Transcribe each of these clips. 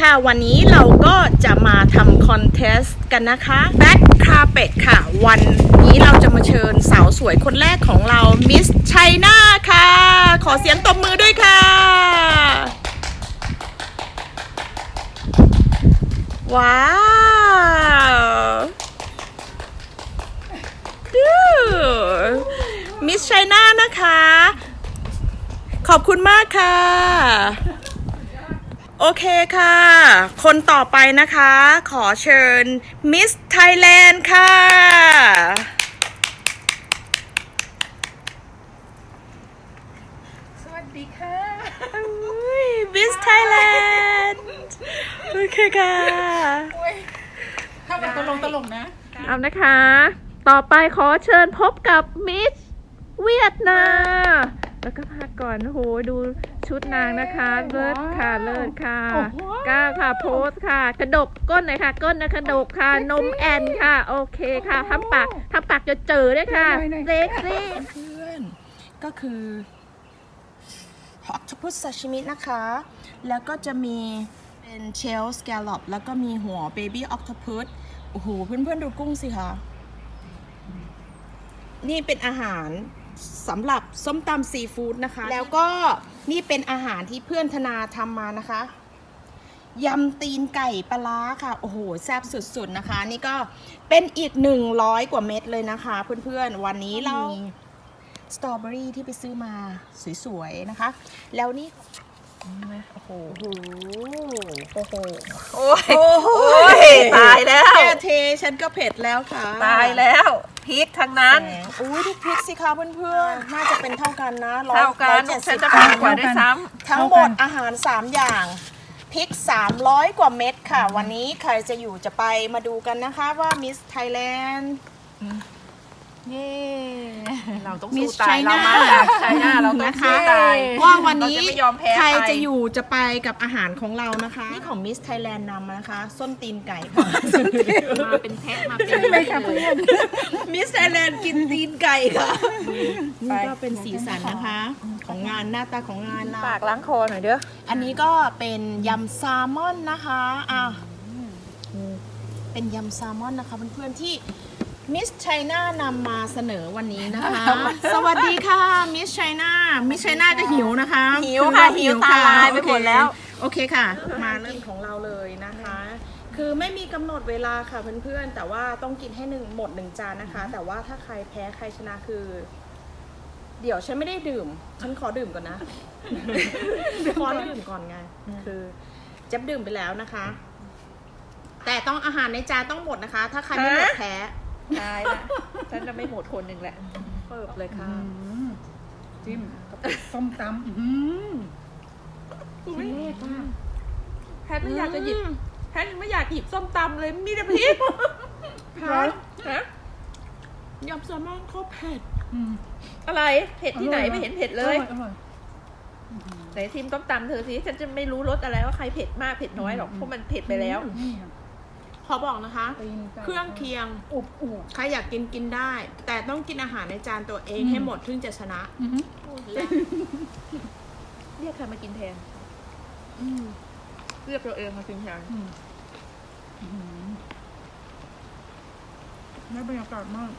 ค่ะวันนี้เราก็จะมาทำคอนเทสต์กันนะคะแบ็ c คาเ p ตค่ะ วันนี้เราจะมาเชิญสาวสวยคนแรกของเรามิสไชน่าค่ะ ขอเสียงตบมือด้วยค่ะ ว้าวมิสไชน่านะคะ ขอบคุณมากค่ะ โอเคค่ะ คนต่อไปนะคะ ขอเชิญมิสไทยแลนด์ค่ะ สวัสดีค่ะมิสไทยแลนด์ โอเคค่ะเข้ากับตลงตลกนะ เอานะคะ ต่อไปขอเชิญพบกับมิสเวียดนามแล้วก็พักก่อนโอ้โหดู ชุดนางนะคะ เลิศค่ะ เลิศค่ะโอ้โหก้าวค่ะ โพสค่ะ กระดกก้นหน่อยค่ะ ก้นนะกระดกค่ะ นมแอนค่ะ โอเคค่ะทำปากทำปากจะเจอด้วยค่ะเซ็กซี่เพื่อนก็คือฮอ c ท o พุสซาชิมินะคะ แล้วก็จะมีเป็นเชลสแกลลอปแล้วก็มีหัวเบบี้อ c ค o พุสโอ้โห เพื่อนๆดูกุ้งสิคะ นี่เป็นอาหาร สำหรับส้มตำซีฟู้ดนะคะ แล้วก็นี่เป็นอาหารที่เพื่อนธนาทำมานะคะยำตีนไก่ปลาร้าค่ะ โอ้โห แซ่บสุดๆนะคะ นี่ก็เป็นอีก100กว่าเม็ดเลยนะคะ เพื่อนๆ วันนี้เรามีสตรอเบอรี่ที่ไปซื้อมาสวยๆนะคะ แล้วนี่ โอ้โห โอ้โห โอ้ย โอ้โหตายแล้ว แค่เทฉันก็เผ็ดแล้วค่ะตายแล้วพริกทั้งนั้น อุ้ยทุกพริกสิคะเพื่อนๆ น่าจะเป็นเท่ากันนะร้อยเท่ากันร้อยเจ็ดฉัสินบจะกแพรังมกว่าด้วยซ้ทั้งหมดอาหาร 3 อย่างพริก 300 กว่าเม็ดค่ะ วันนี้ใครจะอยู่จะไปมาดูกันนะคะว่ามิสไทยแลนด์ำ เย้ เราต้องมิสู้สตาไชยเราน่ามาจากไชน่าเราต้องนะคะสู้ตายว่าวันนี้ เราจะไม่ยอมแพ้ใครใครจะอยู่จะไปกับอาหารของเรานะคะ นี่ของมิสไทยแลนด์นำมานะคะ ส้นตีนไก่ค่ะมาเป็นแพะมาเป็นใช่ไหมคะเพื่อน มิสไทยแลนด์กินตีนไก่ค่ะ นี่ก็เป็นสีสันนะคะ ของงานหน้าตาของงานเราปากล้างคอหน่อยเด้อ อันนี้ก็เป็นยำแซลมอนนะคะอะเป็นยำแซลมอนนะคะเพื่อนๆที่ มิสไชน่านำมาเสนอวันนี้นะคะ สวัสดีค่ะมิสไชน่ามิสไชน่าก็หิวนะคะหิวค่ะหิวตาลายไปหมดแล้ว โอเคค่ะ มาเริ่มของเราเลยนะคะ คือไม่มีกำหนดเวลาค่ะเพื่อนๆ แต่ว่าต้องกินให้หนึ่งหมดหนึ่งจานนะคะ แต่ว่าถ้าใครแพ้ใครชนะคือ เดี๋ยวฉันไม่ได้ดื่ม ฉันขอดื่มก่อนนะขอดื่มก่อนไง คือเจ็บดื่มไปแล้วนะคะ แต่ต้องอาหารในจานต้องหมดนะคะ ถ้าใครไม่หมดแพ้ ตายละฉันจะไม่หมดคนหนึ่งแหละ เปิบเลยค่ะจิ้มกับส้มตำอื้อหือชิ้นแรกว่าแพทไม่อยากจะหยิบ แพทยังไม่อยากหยิบส้มตำเลยมีแต่พริกแพ้ฮะยำแซลมอนโคตรเผ็ดอืมอะไรเผ็ดที่ไหนไม่เห็นเผ็ดเลยอร่อย ไหนทีมต้มตำเธอสิฉันจะไม่รู้รสอะไรว่าใครเผ็ดมากเผ็ดน้อยหรอกเพราะมันเผ็ดไปแล้ว นี่อะ ขอบอกนะคะตีนไก่เครื่องเคียงอุบอุบใครอยากกินกินได้ แต่ต้องกินอาหารในจานตัวเองอืมให้หมดถึงจะชนะอื้อหือและเรียกใครมากินแทนเรียกตัวเองมากินแทนอืมอื้อหือได้บรรยากาศมาก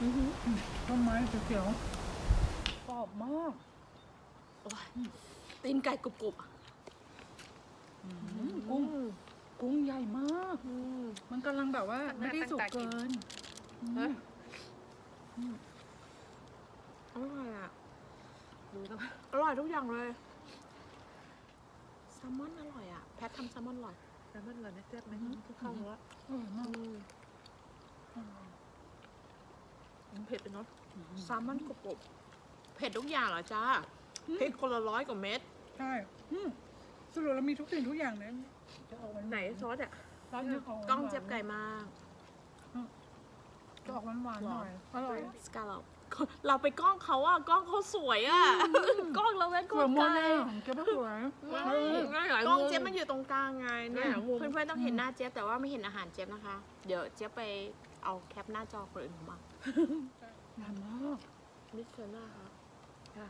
อืมต้นไม้เขียวๆกรอบมากตีนไก่กรุบอืมกุ้งกุ้งใหญ่มาก มันกำลังแบบว่าไม่ได้สุกเกินอืมๆอร่อยอะอร่อยทุกอย่างเลยแซลมอนอร่อยอะ แพททำแซลมอนอร่อยแล้วมันเลยนะเจ็บไหมทุกครั้งว่าอร่อยมากมันเผ็ดไปเนาะแซลมอนกรุบๆเผ็ดทุกอย่างเหรอจ้าพริกคนละร้อยกว่าเม็ดใช่อืมสรุปแล้วมีทุกสิ่งทุกอย่างเลยจะออกหวานๆไหนซอสอะ ร้านนี้ออกหวานๆกล้องเจ็บไก่มาก จะออกหวานๆหน่อยอร่อย สกาลเราไปกล้องเขาอะกล้องเขาสวยอะกล้องเราแม่งกสล้วอยงหมดไกลเลยเก็บไม่สวยง่ายหลายกล้องมุมเจี๊ยบมันอยู่ตรงกลางไงเนี่ยหลายมุมเพื่อนๆต้องเห็นหน้าเจี๊ยบแต่ว่าไม่เห็นอาหารเจี๊ยบนะคะ เดี๋ยวเจี๊ยบไปเอาแคปหน้าจอคนอื่นเขามางามมากมิสเตอร์หน้าคะ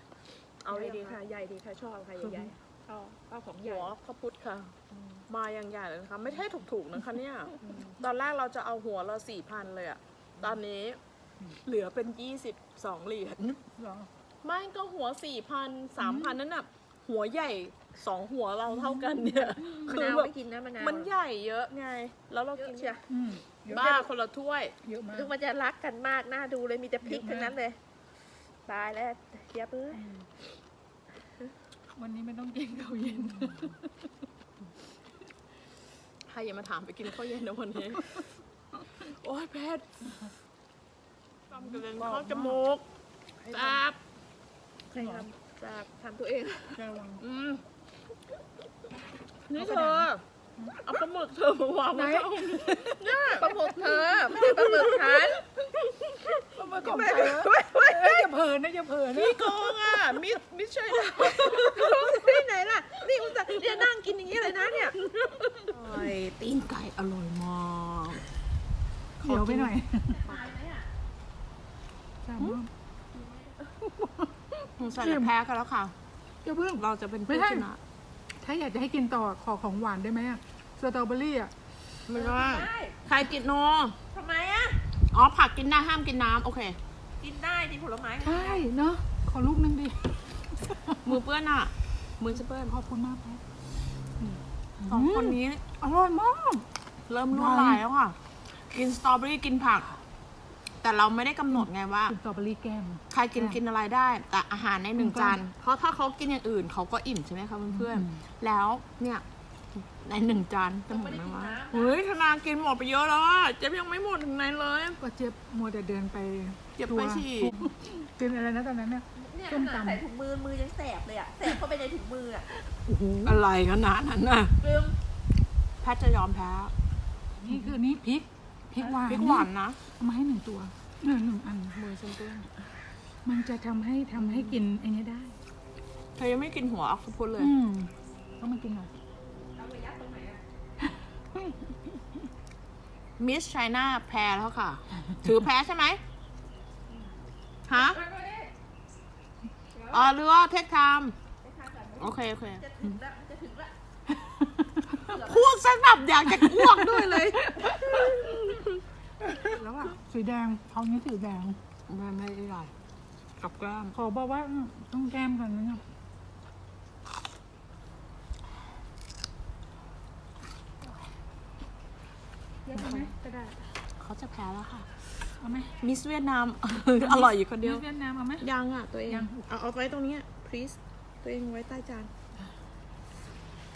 เอาดีๆค่ะ ใหญ่ดีค่ะ ชอบค่ะ ใหญ่อ เอาเอาของใหญ่หัวพระพุทธค่ะ มาอย่างใหญ่เลยนะคะไม่ใช่ถูกๆนะคะเนี่ย ตอนแรกเราจะเอาหัวละสี่พันเลยอะตอนนี้เหลือเป็นยี่สิบสองเหรียญเหรอไม่ก็หัวสี่พันสามพันนั่นน่ะหัวใหญ่สองหัวเราเท่ากันเนี่ยมะคือนาวแบบไม่กินนะมะนาวมันใหญ่เยอะไง แล้วเราเยกิอะนเชียอืมเยอะบ้าคนละถ้วยเยอะมากนึกว่าจะรักกันมากน่าดูเลยมีแต่พริกเยอะมากทั้งนั้นเลยตายแล้วเจี๊ยบเอ้ยอืม วันนี้ไม่ต้องกินข้าวเย็น ใครอย่ามาถามไปกินข้าวเย็นนะวันนี้ โอ้ยแพทย์ทำกระเด็นเข้าจมูกแซ่บใครทำจากทำตัวเอง ระวัง อืมนี่เธอเอาปลาหมึกเธอมาวางไว้ไหนข้างปลาหมึกเธอ ไม่ใช่ปลาหมึกฉันมาข ลอนะอย่าเผลอนะพี่โกงอะมิมิใช่นะที่ไหนล่ะ นี่อุตส่าห์เนี่ยนั่งกินอย่างนี้เลยนะเนี่ยอร่อยตีนไก่อร่อยมากเดี๋ยวไปหน่อยตายไหมอะแซ่บมากสงสัยจะแพ้กันแล้วค่ะอย่าเพิ่ง เราจะเป็นไม่ผู้ใช่ ชนะถ้าอยากจะให้กินต่อขอของหวานได้ไหมอะสตรอเบอรี่อะไม่ได้ได้ใครกินโนทำไมอะ อ๋อผักกินได้ห้ามกินน้ำโอเค กินได้ที่ผลไม้ใช่เนาะขอลูกนึงดิ มือเปื้อนอะ มือจะเปื้อนขอบคุณมากแพทสองคนนี้ อร่อยมาก เริ่มลวกลายแล้วค่ะ กินสตรอเบอรี่กินผัก แต่เราไม่ได้กำหนดไงว่า สตรอเบอรี่แก้ม ใครกินกินอะไรได้ แต่อาหารในหนึ่งอืมจานเพราะถ้าเขากินอย่างอื่นเขาก็อิ่มใช่ไหมคะเพื่อนอืมๆแล้วเนี่ย ในหนึ่งจานจะหมดไหมวะไม่ได้กินน้ำเฮ้ยธนากินหมดไปเยอะแล้วอะเจ๊ยังไม่หมดถึงไหนเลย ก็เจี๊ยบมัวแต่เดินไปเจี๊ยบไปฉี่ กินอะไรนะตอนนั้นเนี่ย เนี่ยส้มขนาดตำ ใส่ถุงมือมือยังแสบเลยอะแสบเข้าไปในถุงมืออะโอ้โหอะไรขนาดนั้นน่ะลืมแพทย์จะยอมแพ้ นี่คือนี่พริกพริกหวานพริกหวานนะ เอามาให้หนึ่งตัวหนึ่งหนึ่งอันเบอร์ซันต้นมันจะทำให้ทำให้กินไอ้นี้ได้ เธอยังไม่กินหัวออกพุดเลย อืมต้องมากินหน่อย เอาไปยัดตรงไหนอะ มิสไชน่าแพ้แล้วค่ะ ถือแพ้ใช่ไหมฮะอ๋อหรือว่าเทคไทม์โอเค โอเคจะถึงแล้วจะถึงแล้วพูดซะแบบอยากจะอ้วกด้วยเลย แล้วอะสีแดงเขานี้สีแดง ไม่ไม่ได้ไรกับกล้ามขอบอกว่าต้องแก้มกันนะเนี่ยเยอะไหมก็ได้ เขาจะแพ้แล้วค่ะเอาไหมมิสเวียดนาม อร่อยอยู่คนเดียว เวียดนามเอาไหม ยังอะตัวเอง ยัง เอาเอาไว้ตรงนี้ please ตัวเองไว้ใต้จาน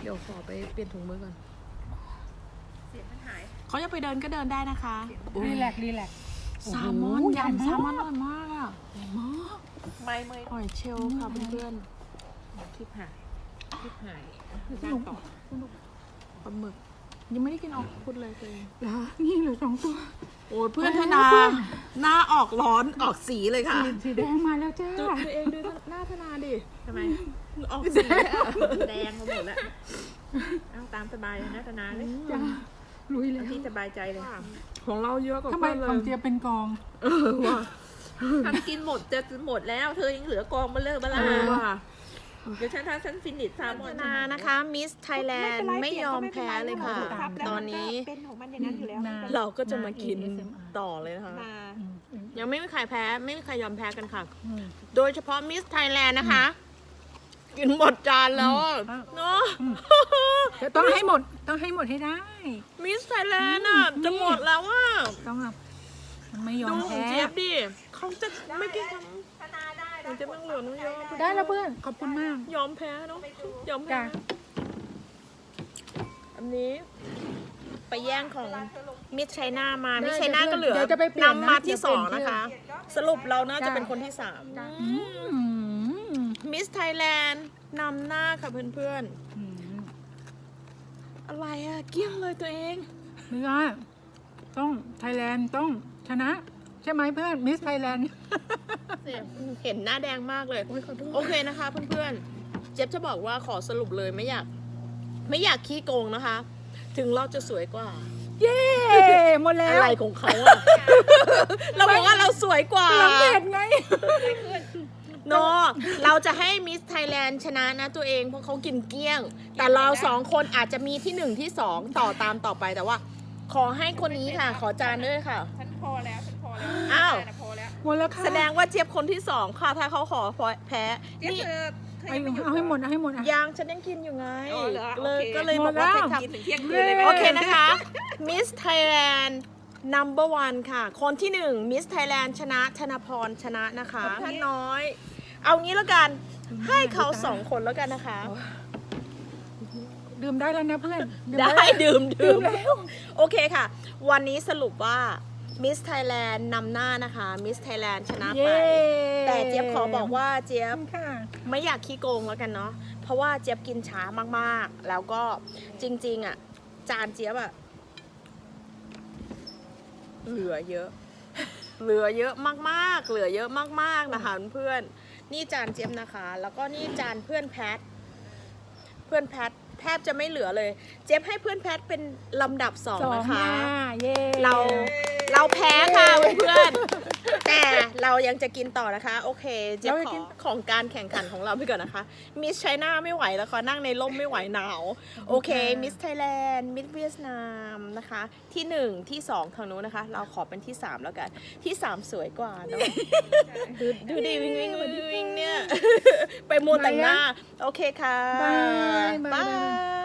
เดี๋ยวขอไปเปลี่ยนถุงมือก่อน เสียงมันหาย เขาจะไปเดินก็เดินได้นะคะโอ้ยรีแลกซ์รีแลกซ์ แซลมอนโอ้โหใหญ่ยำแซลมอนมากอร่อยมากอะไม่เมยหอยเชลล์ค่ะเพื่อนคลิปหาย คลิปหายสนุกๆปลาหมึก ยังไม่ได้กินออกพูดเลยตัวเองเหรอนี่เหลือสองตัว โอ้ยเพื่อนเฮ้ธยนาเพื่อนหน้าออกร้อนออกสีเลยค่ะ สีสีแดงมาแล้วจ้าจุดตัวเองดูหน้าธนาดิทำไม ออกสีแล้วแดงมาหมดแล้วเอาตามสบายเลยนะธนาเลยจ้าลุยเลเอายที่สบายใจเลยของเราเยอะกว่าทำไมเพื่อนเลของยเจี๊ยบเป็นกอง เออว่ะทำกินหมดจะหมดแล้ว เธอยังเหลือกองมาเลิกมาเอลาอว่ะ เดี๋ยวฉันถ้าฉันฟินิชซามอนนานะคะ มิสไทยแลนด์ไม่ยอมแพ้เลยค่ะ ตอนนี้เป็นของมันอย่างนั้นอยู่แล้วนาเราก็จะมากินต่อเลยนะคะมาอืมอืมยังไม่มีใครแพ้ ไม่มีใครยอมแพ้กันค่ะอืมโดยเฉพาะมิสไทยแลนด์นะคะ กินหมดจานแล้วอะอืมเนาะแต่ต้องให้หมดต้องให้หมดให้ได้ มิสไทยแลนด์อะจะหมดแล้วอะต้องแบบมันไม่ยอดูมของแพ้เจี๊ยบดิเขาจะไม่กินคธนา ได้ำมันจะไม่เหลือน้องยอมได้แล้วเพื่อน ขอบคุณมาก ยอมแพ้เนาะยอมแพ้จ้ะ อันนี้ ไปแย่งของมิสไชน่ามาได้มิสไชน่าก็เหลือเดี๋ยวจะไปเปลี่ยนนะนำมาที่เดี๋ยวสเปลี่อยงนชื่อนะคะ สรุปเราน่าจะจ้ะ เป็นคนที่สามอืมมิสไทยแลนด์นำหน้าค่ะเพื่อนอืมๆ อะไรอะเกลี้ยงเลยตัวเอง ไม่ได้ต้องไทยแลนด์ต้องชนะ ใช่ไหมเพื่อนมิสไทยแลนด์ เห็นหน้าแดงมากเลย โอเคนะคะเพื่อนๆ เจ๊บจะบอกว่าขอสรุปเลยไม่อยาก ไม่อยากขี้โกงนะคะ ถึงเราจะสวยกว่า เย้หมดแล้วอะไรของเขาอะเราบอกว่าเราสวยกว่าลำเด็ดไง โน เราจะให้มิสไทยแลนด์ชนะนะตัวเองเพราะเขากินเกลี้ยง แต่เราสองคนอาจจะมีที่หนึ่งที่สองต่อตามต่อไปแต่ว่า ขอให้คนนี้ค่ะ ขอจานด้วยค่ะ ฉันพอแล้วฉันพอแล้วอ้าวได้นะพอแล้ว หมดแล้วค่ะแสดงว่าเจี๊ยบคนที่สองค่ะ ถ้าเขาขอแพ้เจี๊ยบนี่เธอเธอเอายังไม่หยุดเอาให้หมดเอาให้หมดอะ ยังฉันยังกินอยู่ไงอ๋อเหรอเลยโอเค ก็เลยบอกว่าหมดแล้ว ให้ทำกินถึงเที่ยงคืนเลยไหมโอเคนะคะ Miss Thailand number one ค่ะ คนที่หนึ่ง Miss Thailand ชนะธนพรชนะนะคะท่านน้อย เอางี้แล้วกัน ให้เขาสองคนแล้วกันนะคะ ดื่มได้แล้วนะเพื่อนมได้แล้วดื่มดื่มโอเคค่ะ วันนี้สรุปว่า Miss Thailand นำหน้านะคะ Miss Thailand ชนะไปเย้แต่เจี๊ยบขอบอกว่าเจี๊ยบค่ะไม่อยากขี้โกงแล้วกันเนาะเพราะว่าเจี๊ยบกินช้ามากๆ แล้วก็จริง ๆ อะ จานเจี๊ยบอะเหลือเยอะ เหลือเยอะมากๆ เหลือเยอะมากๆนะคะเพื่อนๆนี่จานเจี๊ยบนะคะ แล้วก็นี่จานเพื่อนแพท เพื่อนแพทแทบจะไม่เหลือเลย เจี๊ยบให้เพื่อนแพทเป็นลำดับสองสองนะคะมาเย้เรา เราแพ้ค่ะเพื่อนๆแต่เรายังจะกินต่อนะคะ โอเคเจ๊ยบขอของการแข่งขันของเราไปก่อนนะคะ มิสไชน่าไม่ไหวแล้วค่ะนั่งในร่มไม่ไหวหนาว โอเค มิสไทยแลนด์ มิสเวียดนามนะคะ ที่หนึ่งที่สองทางนู้นนะคะ เราขอเป็นที่สามแล้วกัน ที่สามสวยกว่าเนอะดูดูดิวิ่งวิ่งวิ่งวิ่งเนี่ย ไปมูแต่งหน้า โอเคค่ะบายบายบาย